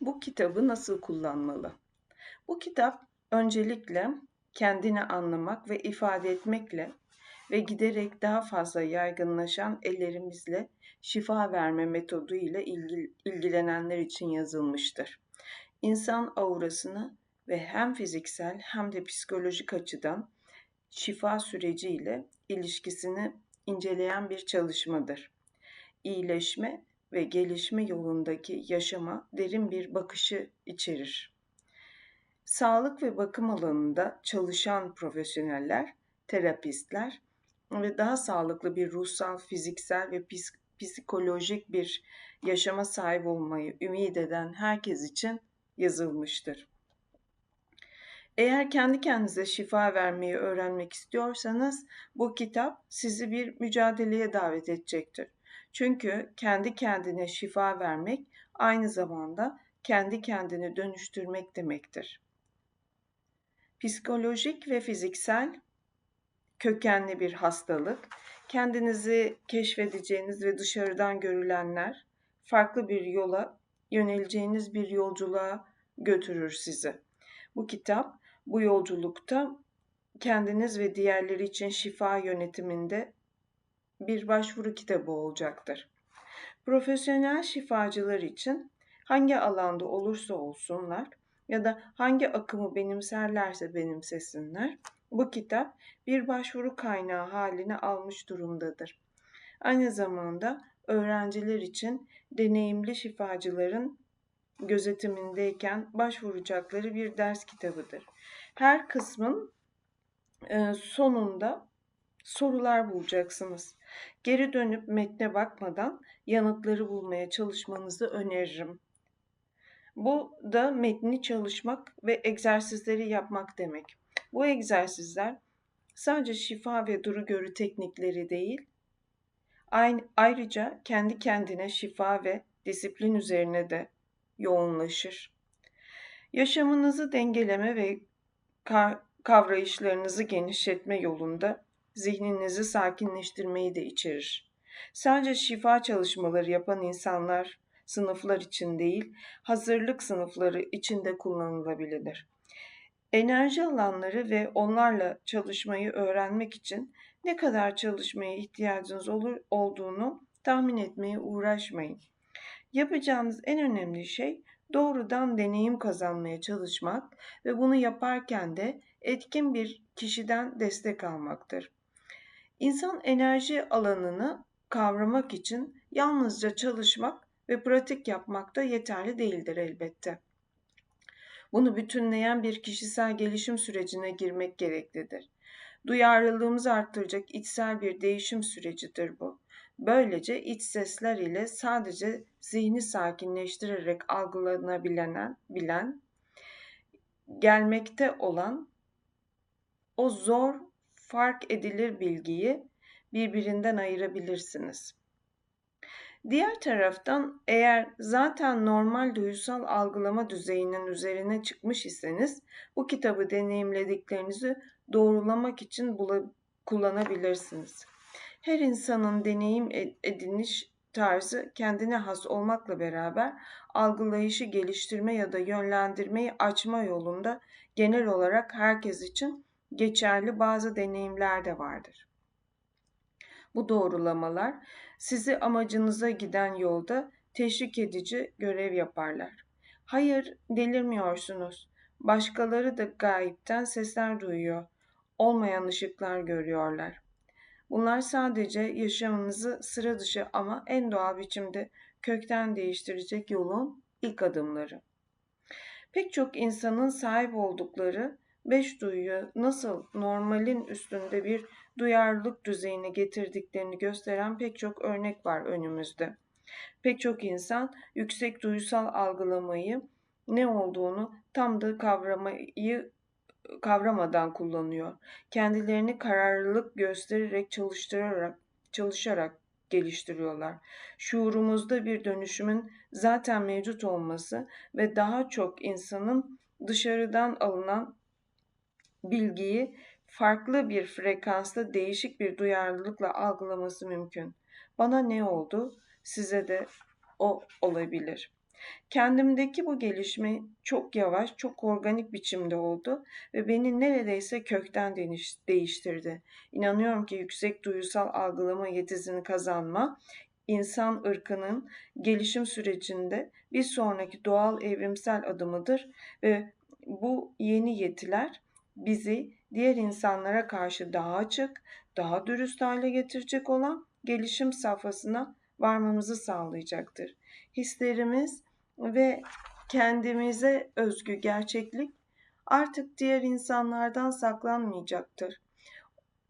Bu kitabı nasıl kullanmalı? Bu kitap öncelikle kendini anlamak ve ifade etmekle ve giderek daha fazla yaygınlaşan ellerimizle şifa verme metodu ile ilgilenenler için yazılmıştır. İnsan aurasını ve hem fiziksel hem de psikolojik açıdan şifa süreciyle ilişkisini inceleyen bir çalışmadır. İyileşme ve gelişme yolundaki yaşama derin bir bakışı içerir. Sağlık ve bakım alanında çalışan profesyoneller, terapistler ve daha sağlıklı bir ruhsal, fiziksel ve psikolojik bir yaşama sahip olmayı ümit eden herkes için yazılmıştır. Eğer kendi kendinize şifa vermeyi öğrenmek istiyorsanız bu kitap sizi bir mücadeleye davet edecektir. Çünkü kendi kendine şifa vermek aynı zamanda kendi kendini dönüştürmek demektir. Psikolojik ve fiziksel kökenli bir hastalık, kendinizi keşfedeceğiniz ve dışarıdan görülenler farklı bir yola yöneleceğiniz bir yolculuğa götürür sizi. Bu kitap bu yolculukta kendiniz ve diğerleri için şifa yönetiminde bir başvuru kitabı olacaktır. Profesyonel şifacılar için hangi alanda olursa olsunlar ya da hangi akımı benimserlerse benimsesinler bu kitap bir başvuru kaynağı haline almış durumdadır. Aynı zamanda öğrenciler için deneyimli şifacıların gözetimindeyken başvuracakları bir ders kitabıdır. Her kısmın sonunda sorular bulacaksınız. Geri dönüp metne bakmadan yanıtları bulmaya çalışmanızı öneririm. Bu da metni çalışmak ve egzersizleri yapmak demek. Bu egzersizler sadece şifa ve duru görü teknikleri değil, ayrıca kendi kendine şifa ve disiplin üzerine de yoğunlaşır. Yaşamınızı dengeleme ve kavrayışlarınızı genişletme yolunda zihninizi sakinleştirmeyi de içerir. Sadece şifa çalışmaları yapan insanlar sınıflar için değil, hazırlık sınıfları için de kullanılabilir. Enerji alanları ve onlarla çalışmayı öğrenmek için ne kadar çalışmaya ihtiyacınız olur olduğunu tahmin etmeye uğraşmayın. Yapacağınız en önemli şey doğrudan deneyim kazanmaya çalışmak ve bunu yaparken de etkin bir kişiden destek almaktır. İnsan enerji alanını kavramak için yalnızca çalışmak ve pratik yapmak da yeterli değildir elbette. Bunu bütünleyen bir kişisel gelişim sürecine girmek gereklidir. Duyarlılığımızı arttıracak içsel bir değişim sürecidir bu. Böylece iç sesler ile sadece zihni sakinleştirerek algılanabilen bilen, gelmekte olan o zor fark edilir bilgiyi birbirinden ayırabilirsiniz. Diğer taraftan eğer zaten normal duysal algılama düzeyinin üzerine çıkmış iseniz bu kitabı deneyimlediklerinizi doğrulamak için kullanabilirsiniz. Her insanın deneyim ediniş tarzı kendine has olmakla beraber algılayışı geliştirme ya da yönlendirmeyi açma yolunda genel olarak herkes için geçerli bazı deneyimler de vardır. Bu doğrulamalar sizi amacınıza giden yolda teşvik edici görev yaparlar. Hayır, delirmiyorsunuz. Başkaları da gayipten sesler duyuyor. Olmayan ışıklar görüyorlar. Bunlar sadece yaşamınızı sıra dışı ama en doğal biçimde kökten değiştirecek yolun ilk adımları. Pek çok insanın sahip oldukları beş duyuyu nasıl normalin üstünde bir duyarlılık düzeyine getirdiklerini gösteren pek çok örnek var önümüzde. Pek çok insan yüksek duysal algılamayı ne olduğunu tam da kavramayı kavramadan kullanıyor. Kendilerini kararlılık göstererek çalıştırarak çalışarak geliştiriyorlar. Şuurumuzda bir dönüşümün zaten mevcut olması ve daha çok insanın dışarıdan alınan bilgiyi farklı bir frekansta değişik bir duyarlılıkla algılaması mümkün. Bana ne oldu? Size de o olabilir. Kendimdeki bu gelişme çok yavaş, çok organik biçimde oldu ve beni neredeyse kökten değiştirdi. İnanıyorum ki yüksek duyusal algılama yetisini kazanma, insan ırkının gelişim sürecinde bir sonraki doğal evrimsel adımıdır ve bu yeni yetiler bizi diğer insanlara karşı daha açık, daha dürüst hale getirecek olan gelişim safhasına varmamızı sağlayacaktır. Hislerimiz ve kendimize özgü gerçeklik artık diğer insanlardan saklanmayacaktır.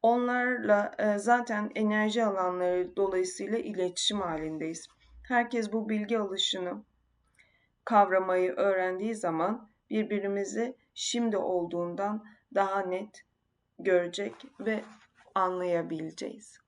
Onlarla e, zaten enerji alanları dolayısıyla iletişim halindeyiz. Herkes bu bilgi alışını kavramayı öğrendiği zaman birbirimizi şimdi olduğundan daha net görecek ve anlayabileceğiz.